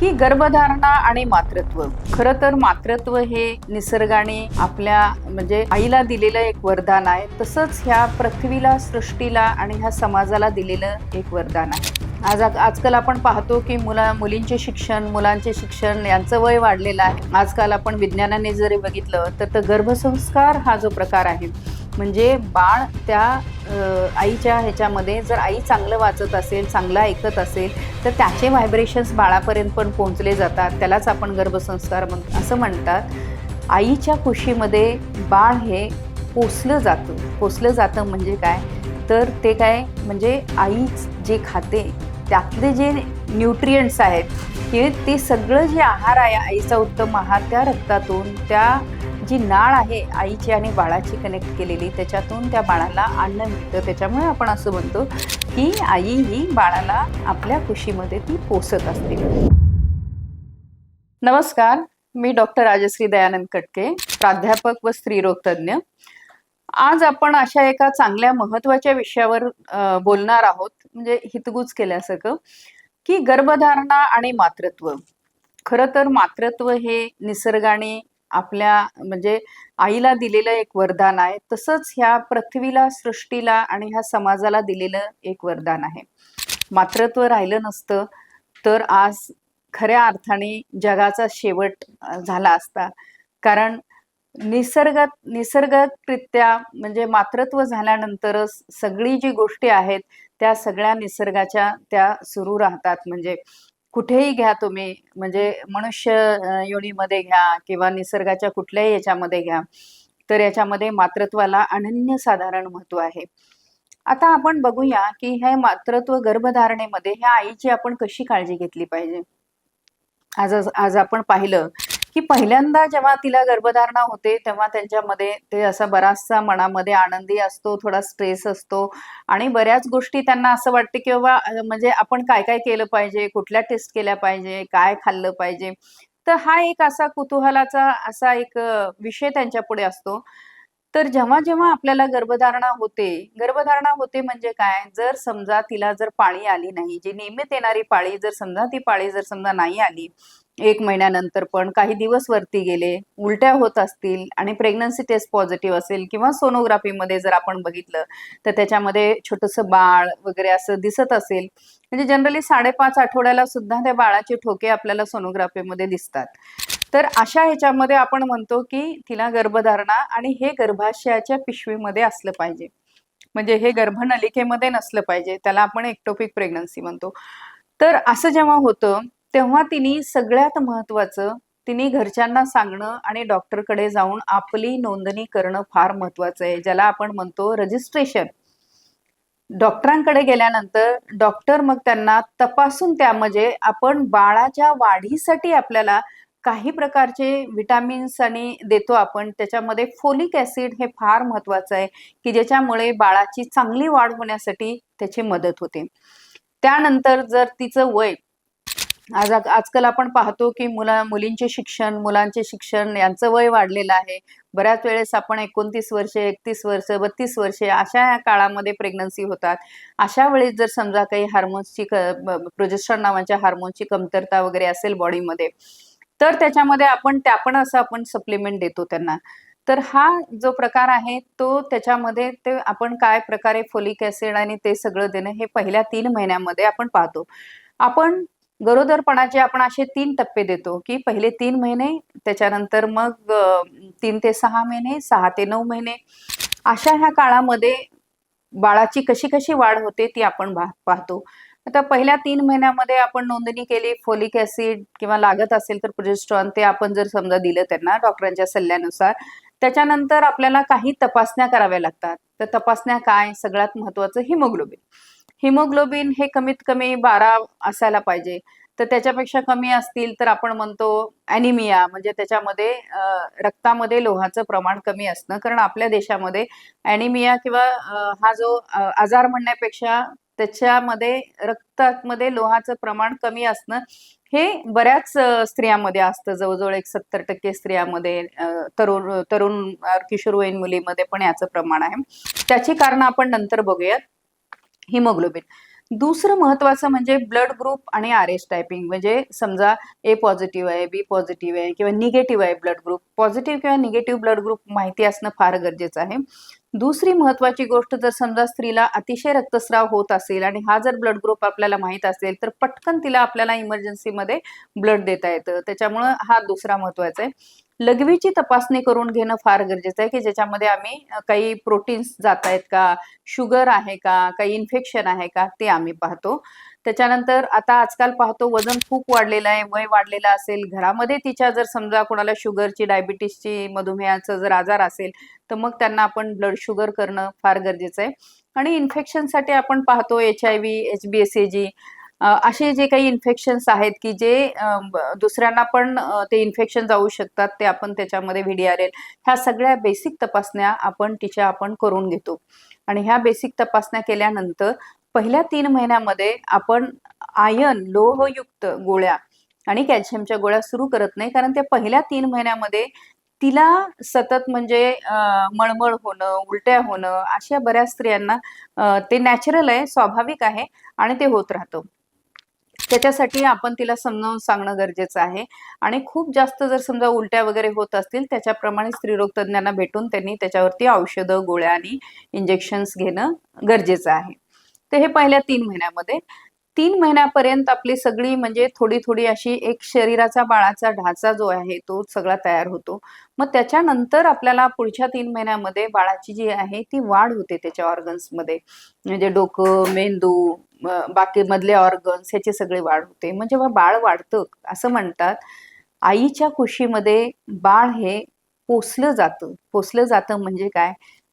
की गर्भधारणा आणि मातृत्व. खरं तर मातृत्व हे निसर्गाने आपल्या म्हणजे आईला दिलेलं एक वरदान आहे. तसंच ह्या पृथ्वीला सृष्टीला आणि ह्या समाजाला दिलेलं एक वरदान आहे. आज आजकाल आपण पाहतो की मुला मुलींचे शिक्षण मुलांचे शिक्षण यांचं वय वाढलेलं आहे. आजकाल आपण विज्ञानाने जरी बघितलं तर गर्भसंस्कार हा जो प्रकार आहे म्हणजे बाळ त्या आईच्या ह्याच्यामध्ये जर आई चांगलं वाचत असेल चांगलं ऐकत असेल तर त्याचे व्हायब्रेशन्स बाळापर्यंत पण पोहोचले जातात. त्यालाच आपण गर्भसंस्कार म्हण असं म्हणतात. आईच्या कुशीमध्ये बाळ हे पोसलं जातं. पोसलं जातं म्हणजे काय? तर ते काय? म्हणजे आई जे खाते त्यातले जे न्यूट्रियंट्स आहेत की ते सगळं जे आहार आहे आईचा उत्तम आहार त्या रक्तातून त्या जी नाळ आहे आईची आणि बाळाची कनेक्ट केलेली त्याच्यातून त्या बाळाला अन्न मिळतं. त्याच्यामुळे आपण असं म्हणतो की आई ही बाळाला आपल्या खुशीमध्ये ती पोसत असते. नमस्कार मी डॉक्टर राजश्री दयानंद कटके प्राध्यापक व स्त्रीरोगतज्ञ आज आपण अशा एका चांगल्या महत्त्वाच्या विषयावर बोलणार आहोत म्हणजे हितगुज केल्यासारखं. की गर्भधारणा आणि मातृत्व. खरं तर मातृत्व हे निसर्गाने आपल्या म्हणजे आईला दिलेलं एक वरदान आहे. तसंच ह्या पृथ्वीला सृष्टीला आणि ह्या समाजाला दिलेलं एक वरदान आहे. मातृत्व राहिलं नसतं तर आज खऱ्या अर्थाने जगाचा शेवट झाला असता. कारण निसर्ग निसर्गरित्या म्हणजे मातृत्व झाल्यानंतरच सगळी जी गोष्टी आहेत त्या सगळ्या निसर्गाच्या त्या सुरू राहतात. म्हणजे कुठेही घ्या तुम्ही म्हणजे मनुष्य योनीमध्ये घ्या किंवा निसर्गाच्या कुठल्याही याच्यामध्ये घ्या तर याच्यामध्ये मातृत्वाला अनन्यसाधारण महत्त्व आहे. आता आपण बघूया की हे मातृत्व गर्भधारणेमध्ये ह्या आईची आपण कशी काळजी घेतली पाहिजे? आज आज आपण पाहिलं की पहिल्यांदा जेव्हा तिला गर्भधारणा होते तेव्हा त्यांच्यामध्ये ते असा बराचसा मनामध्ये आनंदी असतो थोडा स्ट्रेस असतो आणि बऱ्याच गोष्टी त्यांना असं वाटते की बाबा म्हणजे आपण काय काय केलं पाहिजे कुठल्या टेस्ट केल्या पाहिजे काय खाल्लं पाहिजे. तर हा एक असा कुतूहलाचा असा एक विषय त्यांच्या पुढे असतो. तर जेव्हा जेव्हा आपल्याला गर्भधारणा होते गर्भधारणा होते म्हणजे काय? जर समजा तिला जर पाळी आली नाही जी नियमित येणारी पाळी जर समजा ती पाळी जर समजा नाही आली एक महिन्यानंतर पण काही दिवस वरती गेले उलट्या होत असतील आणि प्रेग्नन्सी टेस्ट पॉझिटिव्ह असेल किंवा सोनोग्राफीमध्ये जर आपण बघितलं तर त्याच्यामध्ये छोटंसं बाळ वगैरे असं दिसत असेल म्हणजे जनरली साडेपाच आठवड्याला सुद्धा त्या बाळाचे ठोके आपल्याला सोनोग्राफीमध्ये दिसतात. तर अशा ह्याच्यामध्ये आपण म्हणतो की तिला गर्भधारणा आणि हे गर्भाशयाच्या पिशवीमध्ये असलं पाहिजे. म्हणजे हे गर्भनलिकेमध्ये नसलं पाहिजे त्याला आपण एक्टोपिक प्रेग्नन्सी म्हणतो. तर असं जेव्हा होतं तेव्हा तिने सगळ्यात महत्वाचं तिने घरच्यांना सांगणं आणि डॉक्टरकडे जाऊन आपली नोंदणी करणं फार महत्वाचं आहे ज्याला आपण म्हणतो रजिस्ट्रेशन. डॉक्टरांकडे गेल्यानंतर डॉक्टर मग त्यांना तपासून त्यामध्ये म्हणजे आपण बाळाच्या वाढीसाठी आपल्याला काही प्रकारचे विटामिन्स आणि देतो आपण त्याच्यामध्ये फोलिक ऍसिड हे फार महत्वाचं आहे की ज्याच्यामुळे बाळाची चांगली वाढ होण्यासाठी त्याची मदत होते. त्यानंतर जर तिचं वय आज आजकाल आपण पाहतो की मुला मुलींचे शिक्षण मुलांचे शिक्षण यांचं वय वाढलेलं आहे. बऱ्याच वेळेस आपण एकोणतीस वर्षे एकतीस वर्ष बत्तीस वर्षे अशा या काळामध्ये प्रेग्नन्सी होतात. अशा वेळेस जर समजा काही हार्मोन्सची प्रोजेस्ट्रॉन नावाच्या हार्मोन्सची कमतरता वगैरे असेल बॉडीमध्ये तर त्याच्यामध्ये आपण त्या पण असं आपण सप्लिमेंट देतो त्यांना. तर हा जो प्रकार आहे तो त्याच्यामध्ये ते आपण काय प्रकारे फोलिक ऍसिड आणि ते सगळं देणं हे पहिल्या तीन महिन्यामध्ये आपण पाहतो. आपण गरोदरपणाचे आपण असे तीन टप्पे देतो की पहिले तीन महिने त्याच्यानंतर मग तीन ते सहा महिने सहा ते नऊ महिने. अशा ह्या काळामध्ये बाळाची कशी कशी वाढ होते ती आपण पाहतो. आता पहिल्या तीन महिन्यामध्ये आपण नोंदणी केली फोलिक ऍसिड किंवा लागत असेल तर प्रोजेस्ट्रॉन ते आपण जर समजा दिलं त्यांना डॉक्टरांच्या सल्ल्यानुसार त्याच्यानंतर आपल्याला काही तपासण्या कराव्या लागतात. तर तपासण्या काय? सगळ्यात महत्वाचं हिमोग्लोबिन हिमोग्लोबिन हे कमीत कमी बारा असायला पाहिजे. तर त्याच्यापेक्षा कमी असतील तर आपण म्हणतो अॅनिमिया म्हणजे त्याच्यामध्ये रक्तामध्ये लोहाचं प्रमाण कमी असणं. कारण आपल्या देशामध्ये अॅनिमिया किंवा हा जो आजार म्हणण्यापेक्षा त्याच्यामध्ये रक्तामध्ये लोहाचं प्रमाण कमी असणं हे बऱ्याच स्त्रियांमध्ये असतं. जवळजवळ एक सत्तर टक्के स्त्रियांमध्ये तरुण तरुण किशोरवयीन मुलीमध्ये पण याचं प्रमाण आहे. त्याची कारण आपण नंतर बघूयात. हिमोग्लोबिन दुसरं महत्वाचं म्हणजे ब्लड ग्रुप आणि आर एस टायपिंग म्हणजे समजा ए पॉझिटिव्ह आहे बी पॉझिटिव्ह आहे किंवा निगेटिव्ह आहे ब्लड ग्रुप पॉझिटिव्ह किंवा निगेटिव्ह ब्लड ग्रुप माहिती असणं फार गरजेचं आहे. दुसरी महत्वाची गोष्ट जर समजा स्त्रीला अतिशय रक्तस्राव होत असेल आणि हा जर ब्लड ग्रुप आपल्याला माहीत असेल तर पटकन तिला आपल्याला इमर्जन्सीमध्ये ब्लड देता येतं. त्याच्यामुळं हा दुसरा महत्त्वाचा आहे. लघवीची तपासणी करून घेणं फार गरजेचं आहे की ज्याच्यामध्ये आम्ही काही प्रोटीन्स जात आहेत का शुगर आहे का काही इन्फेक्शन आहे का ते आम्ही पाहतो. त्याच्यानंतर आता आजकाल पाहतो वजन खूप वाढलेलं आहे वय वाढलेलं असेल घरामध्ये तिच्या जर समजा कोणाला शुगरची डायबिटीसची मधुमेहाचं जर आजार असेल तर मग त्यांना आपण ब्लड शुगर करणं फार गरजेचं आहे. आणि इन्फेक्शनसाठी आपण पाहतो H I V H B S A G असे जे काही इन्फेक्शन्स आहेत की जे दुसऱ्यांना पण ते इन्फेक्शन जाऊ शकतात ते आपण त्याच्यामध्ये व्हिडीआरएल ह्या सगळ्या बेसिक तपासण्या आपण तिच्या आपण करून घेतो. आणि ह्या बेसिक तपासण्या केल्यानंतर पहिल्या तीन महिन्यामध्ये आपण आयन लोहयुक्त गोळ्या आणि कॅल्शियमच्या गोळ्या सुरू करत नाही कारण त्या पहिल्या तीन महिन्यामध्ये तिला सतत म्हणजे मळमळ होणं उलट्या होणं अशा बऱ्याच स्त्रियांना ते नॅचरल आहे स्वाभाविक आहे आणि ते होत राहतं. त्याच्यासाठी आपण तिला समजावून सांगणं गरजेचं आहे. आणि खूप जास्त जर समजा उलट्या वगैरे होत असतील त्याच्याप्रमाणे स्त्रीरोग तज्ज्ञांना भेटून त्यांनी त्याच्यावरती औषधं गोळ्या आणि इंजेक्शन्स घेणं गरजेचं आहे. तर हे पहिल्या तीन महिन्यामध्ये. तीन महिन्यापर्यंत आपली सगळी म्हणजे थोडी थोडी अशी एक शरीराचा बाळाचा ढाचा जो आहे तो सगळा तयार होतो. मग त्याच्यानंतर आपल्याला पुढच्या तीन महिन्यामध्ये बाळाची जी आहे ती वाढ होते त्याच्या ऑर्गन्समध्ये म्हणजे डोकं मेंदू बाकी मधले ऑर्गन्स ह्याची सगळी वाढ होते. म्हणजे जेव्हा बाळ वाढतं असं म्हणतात आईच्या कुशीमध्ये बाळ हे पोसलं जातं. पोसलं जातं म्हणजे काय?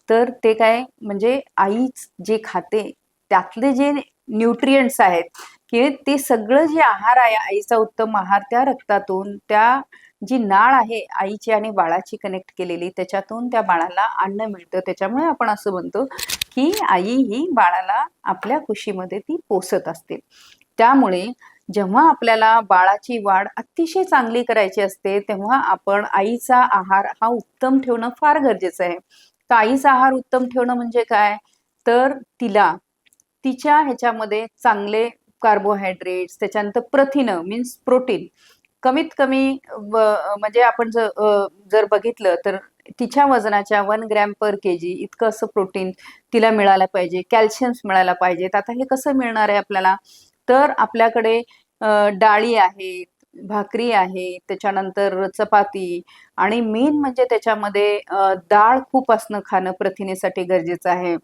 तर ते काय? म्हणजे आईच जे खाते त्यातले जे न्यूट्रियंट्स आहेत की ते सगळं जे आहार आहे आईचा उत्तम आहार त्या रक्तातून त्या जी नाळ आहे आईची आणि बाळाची कनेक्ट केलेली त्याच्यातून त्या बाळाला अन्न मिळतं. त्याच्यामुळे आपण असं म्हणतो की आई ही बाळाला आपल्या खुशीमध्ये ती पोसत असते. त्यामुळे जेव्हा आपल्याला बाळाची वाढ अतिशय चांगली करायची असते तेव्हा आपण आईचा आहार हा उत्तम ठेवणं फार गरजेचं आहे. तर आईचा आहार उत्तम ठेवणं म्हणजे काय? तर तिला तिच्या ह्याच्यामध्ये चांगले कार्बोहायड्रेट्स त्याच्यानंतर प्रथिनं मीन्स प्रोटीन कमीत कमी म्हणजे आपण जर जर बघितलं तर तिच्या वजनाच्या वन ग्रॅम पर के जी इतकं असं प्रोटीन तिला मिळालं पाहिजे कॅल्शियम्स मिळायला पाहिजेत. आता हे कसं मिळणार आहे आपल्याला? तर आपल्याकडे डाळी आहेत भाकरी आहे त्याच्यानंतर चपाती आणि मेन म्हणजे त्याच्यामध्ये डाळ खूप असणं खाणं प्रथिनेसाठी गरजेचं आहे.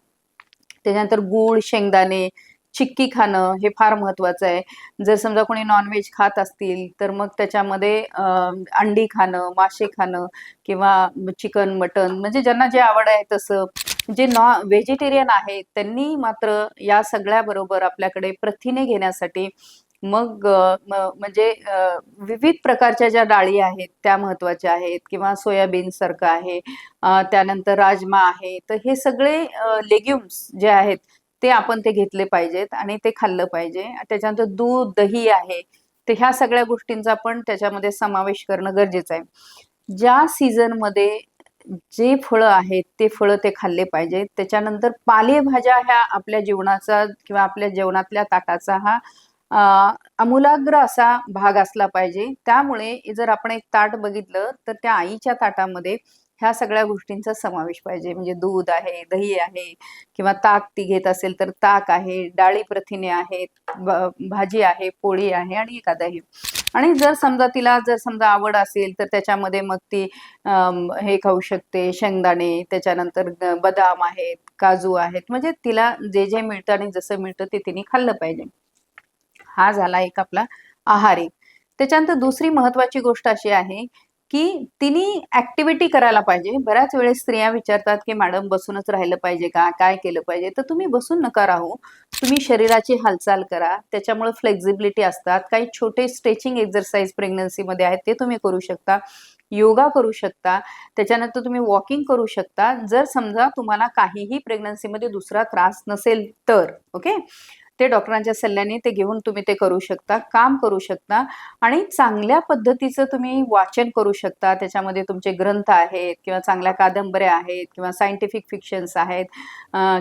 त्याच्यानंतर गूळ शेंगदाणे चिक्की खाणं हे फार महत्वाचं आहे. जर समजा कोणी नॉनव्हेज खात असतील तर मग त्याच्यामध्ये अंडी खाणं मासे खाणं किंवा चिकन मटन म्हणजे ज्यांना जे आवड आहे तसं. जे नॉ व्हेजिटेरियन आहेत त्यांनी मात्र या सगळ्या बरोबर आपल्याकडे प्रथिने घेण्यासाठी मग म्हणजे विविध प्रकारच्या ज्या डाळी आहेत त्या महत्त्वाच्या आहेत किंवा सोयाबीन सारखं आहे त्यानंतर राजमा आहे तर हे सगळे लेग्युम्स जे आहेत ते आपण ते घेतले पाहिजेत आणि ते खाल्लं पाहिजे. त्याच्यानंतर दूध दही आहे तर ह्या सगळ्या गोष्टींचा पण त्याच्यामध्ये समावेश करणं गरजेचं आहे. ज्या सीझनमध्ये जे फळं आहेत ते फळं ते खाल्ले पाहिजेत. त्याच्यानंतर पालेभाज्या ह्या आपल्या जीवनाचा किंवा आपल्या जेवणातल्या ताटाचा हा अमूलाग्र आमूलाग्र असा भाग असला पाहिजे. त्यामुळे जर आपण एक ताट बघितलं तर त्या आईच्या ताटामध्ये ह्या सगळ्या गोष्टींचा समावेश पाहिजे. म्हणजे दूध आहे दही आहे किंवा ताक ती घेत असेल तर ताक आहे डाळी प्रथिने आहेत भाजी आहे पोळी आहे आणि एखादा हे आणि जर समजा तिला जर समजा आवड असेल तर त्याच्यामध्ये मग ती हे खाऊ शकते शेंगदाणे त्याच्यानंतर बदाम आहेत काजू आहेत. म्हणजे तिला जे जे मिळतं आणि जसं मिळतं ते तिने खाल्लं पाहिजे. हा झाला एक आपला आहार. एक त्याच्यानंतर दुसरी महत्वाची गोष्ट अशी आहे की तिने ऍक्टिव्हिटी करायला पाहिजे. बऱ्याच वेळेस स्त्रिया विचारतात की मॅडम बसूनच राहिलं पाहिजे का? काय केलं पाहिजे? तर तुम्ही बसून नका राहू. तुम्ही शरीराची हालचाल करा. त्याच्यामुळे फ्लेक्झिबिलिटी असतात. काही छोटे स्ट्रेचिंग एक्झरसाइज प्रेग्नन्सीमध्ये आहेत ते तुम्ही करू शकता. योगा करू शकता. त्याच्यानंतर तुम्ही वॉकिंग करू शकता. जर समजा तुम्हाला काहीही प्रेग्नन्सीमध्ये दुसरा त्रास नसेल तर ओके ते डॉक्टरांच्या सल्ल्याने ते घेऊन तुम्ही ते करू शकता काम करू शकता आणि चांगल्या पद्धतीचं तुम्ही वाचन करू शकता. त्याच्यामध्ये तुमचे ग्रंथ आहेत किंवा चांगल्या कादंबऱ्या आहेत किंवा सायंटिफिक फिक्शन्स आहेत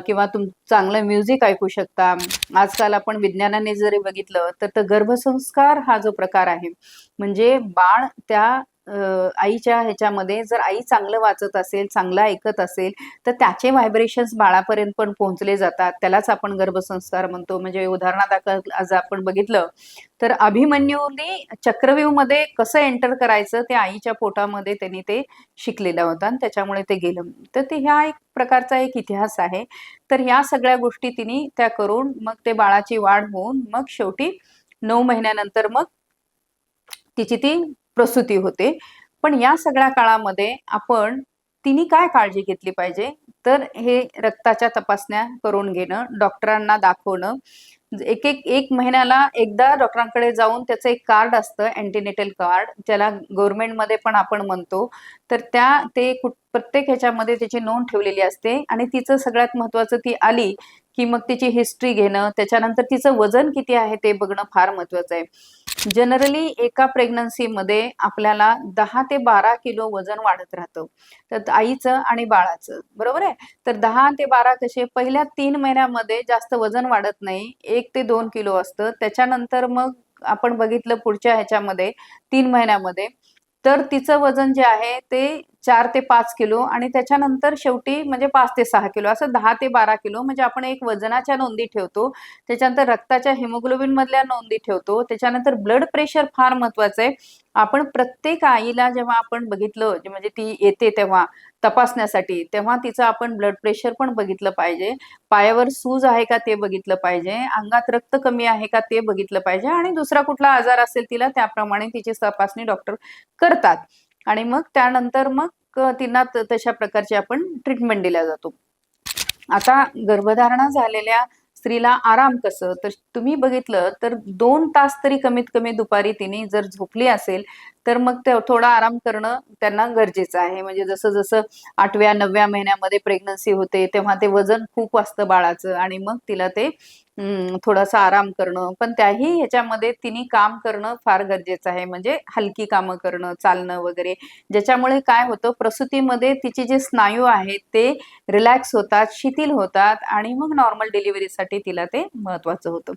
किंवा तुम चांगलं म्युझिक ऐकू शकता. आजकाल आपण विज्ञानाने जरी बघितलं तर गर्भसंस्कार हा जो प्रकार आहे म्हणजे बाळ त्या आईच्या ह्याच्यामध्ये जर आई चांगलं वाचत असेल चांगलं ऐकत असेल तर त्याचे व्हायब्रेशन्स बाळापर्यंत पण पोहोचले जातात. त्यालाच आपण गर्भसंस्कार म्हणतो. म्हणजे उदाहरणादाखल आज आपण बघितलं तर अभिमन्यूने चक्रव्यूहमध्ये कसं एंटर करायचं ते आईच्या पोटामध्ये त्यांनी ते शिकलेलं होतं आणि त्याच्यामुळे ते गेलं. तर ते ह्या एक प्रकारचा एक इतिहास आहे. तर ह्या सगळ्या गोष्टी तिने त्या करून मग ते बाळाची वाढ होऊन मग शेवटी नऊ महिन्यानंतर मग तिची ती प्रसूती होते. पण या सगळ्या काळामध्ये आपण तिने काय काळजी घेतली पाहिजे? तर हे रक्ताच्या तपासण्या करून घेणं डॉक्टरांना दाखवणं. एक एक एक महिन्याला एकदा डॉक्टरांकडे जाऊन त्याचं एक कार्ड असतं अँटीनेटल कार्ड ज्याला गव्हर्नमेंटमध्ये पण आपण म्हणतो. तर त्या ते कुठ- प्रत्येक ह्याच्यामध्ये त्याची नोंद ठेवलेली असते आणि तिचं सगळ्यात महत्वाचं ती आली की मग तिची हिस्ट्री घेणं त्याच्यानंतर तिचं वजन किती आहे ते बघणं फार महत्वाचं आहे. जनरली एका प्रेग्नन्सीमध्ये आपल्याला दहा ते बारा किलो वजन वाढत राहतं. तर आईचं आणि बाळाचं. बरोबर आहे? तर दहा ते बारा कसे? पहिल्या तीन महिन्यामध्ये जास्त वजन वाढत नाही. एक ते दोन किलो असतं. त्याच्यानंतर मग आपण बघितलं पुढच्या ह्याच्यामध्ये तीन महिन्यामध्ये. तर तिचं वजन जे आहे ते चार ते पाच किलो आणि त्याच्यानंतर शेवटी म्हणजे पाच ते सहा किलो असं दहा ते बारा किलो. म्हणजे आपण एक वजनाच्या नोंदी ठेवतो त्याच्यानंतर रक्ताच्या हिमोग्लोबिन मधल्या नोंदी ठेवतो त्याच्यानंतर ब्लड प्रेशर फार महत्वाचं आहे. आपण प्रत्येक आईला जेव्हा आपण बघितलं म्हणजे ती येते तेव्हा तपासण्यासाठी तेव्हा तिचं आपण ब्लड प्रेशर पण बघितलं पाहिजे. पायावर सूज आहे का ते बघितलं पाहिजे. अंगात रक्त कमी आहे का ते बघितलं पाहिजे. आणि दुसरा कुठला आजार असेल तिला त्याप्रमाणे तिची तपासणी डॉक्टर करतात. आणि मग त्यानंतर मग तिना तिला तशा प्रकारची आपण ट्रीटमेंट दिल्या जातो. आता गर्भधारणा झालेल्या स्त्रीला आराम कसं? तर तुम्ही बघितलं तर दोन तास तरी कमीत कमी दुपारी तिने जर झोपली असेल तर मग ते थोडा आराम करणं त्यांना गरजेचं आहे. म्हणजे जसं जसं आठव्या नवव्या महिन्यामध्ये प्रेग्नन्सी होते तेव्हा ते वजन खूप असतं बाळाचं आणि मग तिला ते थोडासा आराम करणं. पण त्याही ह्याच्यामध्ये तिने काम करणं फार गरजेचं आहे. म्हणजे हलकी कामं करणं चालणं वगैरे. ज्याच्यामुळे काय होतं प्रसूतीमध्ये तिचे जे स्नायू आहेत ते रिलॅक्स होतात शिथिल होतात आणि मग नॉर्मल डिलिव्हरीसाठी तिला ते महत्वाचं होतं.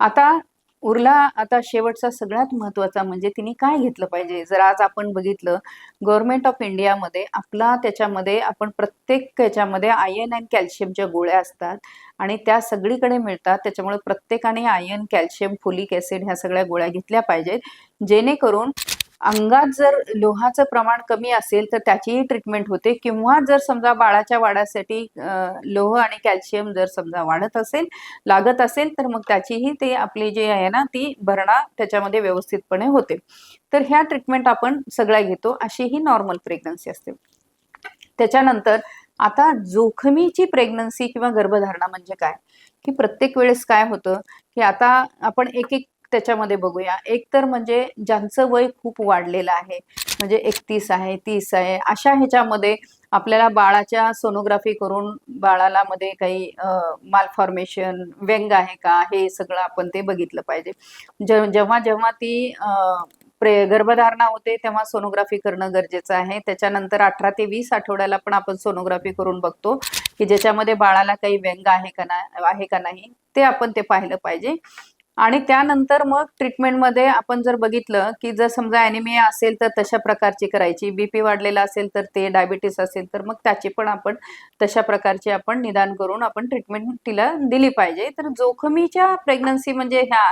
आता उरला आता शेवटचा सगळ्यात महत्त्वाचा म्हणजे तिने काय घेतलं पाहिजे? जर आज आपण बघितलं गव्हर्नमेंट ऑफ इंडियामध्ये आपला त्याच्यामध्ये आपण प्रत्येक याच्यामध्ये आयर्न अँड कॅल्शियमच्या गोळ्या असतात आणि त्या सगळीकडे मिळतात त्याच्यामुळे प्रत्येकाने आयर्न कॅल्शियम फोलिक ऍसिड ह्या सगळ्या गोळ्या घेतल्या पाहिजेत. जेणेकरून अंगात जर लोहाचं प्रमाण कमी असेल तर त्याचीही ट्रीटमेंट होते. किंवा जर समजा बाळाच्या वाढासाठी लोह आणि कॅल्शियम जर समजा वाढत असेल लागत असेल तर मग त्याचीही ते आपली जी आहे ना ती भरणा त्याच्यामध्ये व्यवस्थितपणे होते. तर ह्या ट्रीटमेंट आपण सगळ्या घेतो अशी ही नॉर्मल प्रेग्नन्सी असते. त्याच्यानंतर आता जोखमीची प्रेग्नन्सी किंवा गर्भधारणा म्हणजे काय? की प्रत्येक वेळेस काय होतं? की आता आपण एक एक त्याच्यामध्ये बघूया. एक तर म्हणजे ज्यांचं वय खूप वाढलेलं आहे म्हणजे एकतीस आहे तीस आहे अशा ह्याच्यामध्ये आपल्याला बाळाच्या सोनोग्राफी करून बाळाला मध्ये काही मालफॉर्मेशन व्यंग आहे का हे सगळं आपण ते बघितलं पाहिजे. जेव्हा जेव्हा ती प्रे गर्भधारणा होते तेव्हा सोनोग्राफी करणं गरजेचं आहे. त्याच्यानंतर अठरा ते वीस आठवड्याला पण आपण सोनोग्राफी करून बघतो की ज्याच्यामध्ये बाळाला काही व्यंग आहे का ना आहे का नाही ते आपण ते पाहिलं पाहिजे. आणि त्यानंतर मग ट्रीटमेंटमध्ये आपण जर बघितलं की जर समजा अॅनिमिया असेल तर तशा प्रकारची करायची. बीपी वाढलेला असेल तर ते डायबिटीस असेल तर मग त्याची पण आपण तशा प्रकारची आपण निदान करून आपण ट्रीटमेंट तिला दिली पाहिजे. तर जोखमीच्या प्रेग्नन्सी म्हणजे ह्या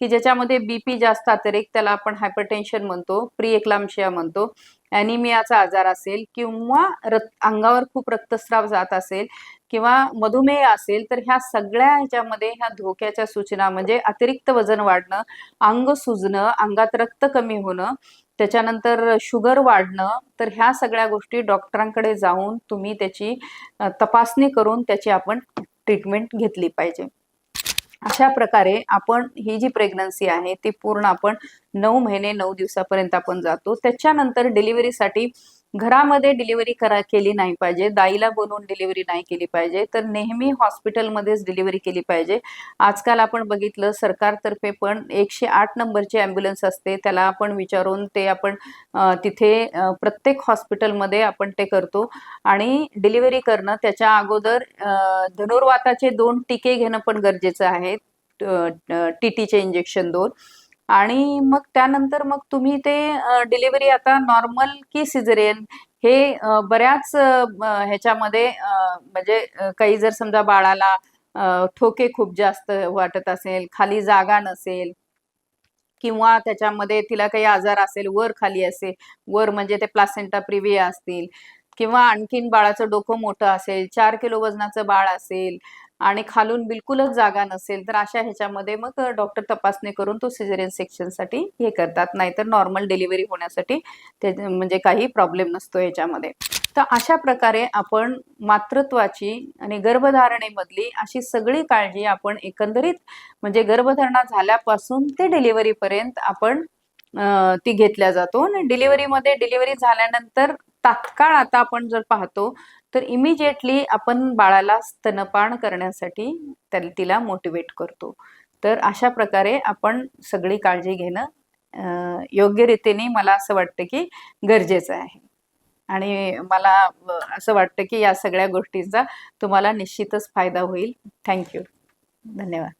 की ज्याच्यामध्ये बीपी जास्त अतिरेक त्याला आपण हायपरटेन्शन म्हणतो प्री एक्लाम्शिया म्हणतो अॅनिमियाचा आजार असेल किंवा रक्त अंगावर खूप रक्तस्राव जात असेल किंवा मधुमेह असेल तर ह्या सगळ्या ह्याच्यामध्ये ह्या धोक्याच्या सूचना म्हणजे अतिरिक्त वजन वाढणं अंग सुजणं अंगात रक्त कमी होणं त्याच्यानंतर शुगर वाढणं तर ह्या सगळ्या गोष्टी डॉक्टरांकडे जाऊन तुम्ही त्याची तपासणी करून त्याची आपण ट्रीटमेंट घेतली पाहिजे. अशा प्रकारे आपण ही जी प्रेग्नन्सी आहे ती पूर्ण आपण नऊ महिने नऊ दिवसापर्यंत आपण जातो. त्याच्यानंतर डिलिव्हरीसाठी घरामध्ये डिलिव्हरी करा केली नाही पाहिजे दाईला बनवून डिलिव्हरी नाही केली पाहिजे तर नेहमी हॉस्पिटलमध्येच डिलिव्हरी केली पाहिजे. आजकाल आपण बघितलं सरकारतर्फे पण एकशे आठ नंबरची ॲम्ब्युलन्स असते त्याला आपण विचारून ते आपण तिथे प्रत्येक हॉस्पिटलमध्ये आपण ते करतो. आणि डिलिव्हरी करणं त्याच्या अगोदर धनुर्वाताचे दोन टीके घेणं पण गरजेचं आहे टी टीचे इंजेक्शन दोन. आणि मग त्यानंतर मग तुम्ही ते डिलिव्हरी आता नॉर्मल की सिझेरियन हे बऱ्याच ह्याच्यामध्ये म्हणजे काही जर समजा बाळाला ठोके खूप जास्त वाटत असेल खाली जागा नसेल किंवा त्याच्यामध्ये तिला काही आजार असेल वर खाली असेल वर म्हणजे ते प्लासेंटा प्रिव्हिया असतील किंवा आणखीन बाळाचं डोकं मोठं असेल चार किलो वजनाचं बाळ असेल आणि खालून बिलकुलच जागा नसेल तर अशा ह्याच्यामध्ये मग डॉक्टर तपासणी करून तो सिझेरियन सेक्शनसाठी हे करतात. नाहीतर नॉर्मल डिलिव्हरी होण्यासाठी ते म्हणजे काही प्रॉब्लेम नसतो ह्याच्यामध्ये. तर अशा प्रकारे आपण मातृत्वाची आणि गर्भधारणेमधली अशी सगळी काळजी आपण एकंदरीत म्हणजे गर्भधारणा झाल्यापासून ते डिलिव्हरीपर्यंत आपण ती घेतल्या जातो. आणि डिलिव्हरीमध्ये डिलिव्हरी झाल्यानंतर तात्काळ आता आपण जर पाहतो तर इमिजिएटली आपण बाळाला स्तनपान करण्यासाठी तिला मोटिवेट करतो. तर अशा प्रकारे आपण सगळी काळजी घेणं योग्य रीतीने मला असं वाटतं की गरजेचं आहे. आणि मला असं वाटतं की या सगळ्या गोष्टींचा तुम्हाला निश्चितच फायदा होईल. थँक्यू धन्यवाद.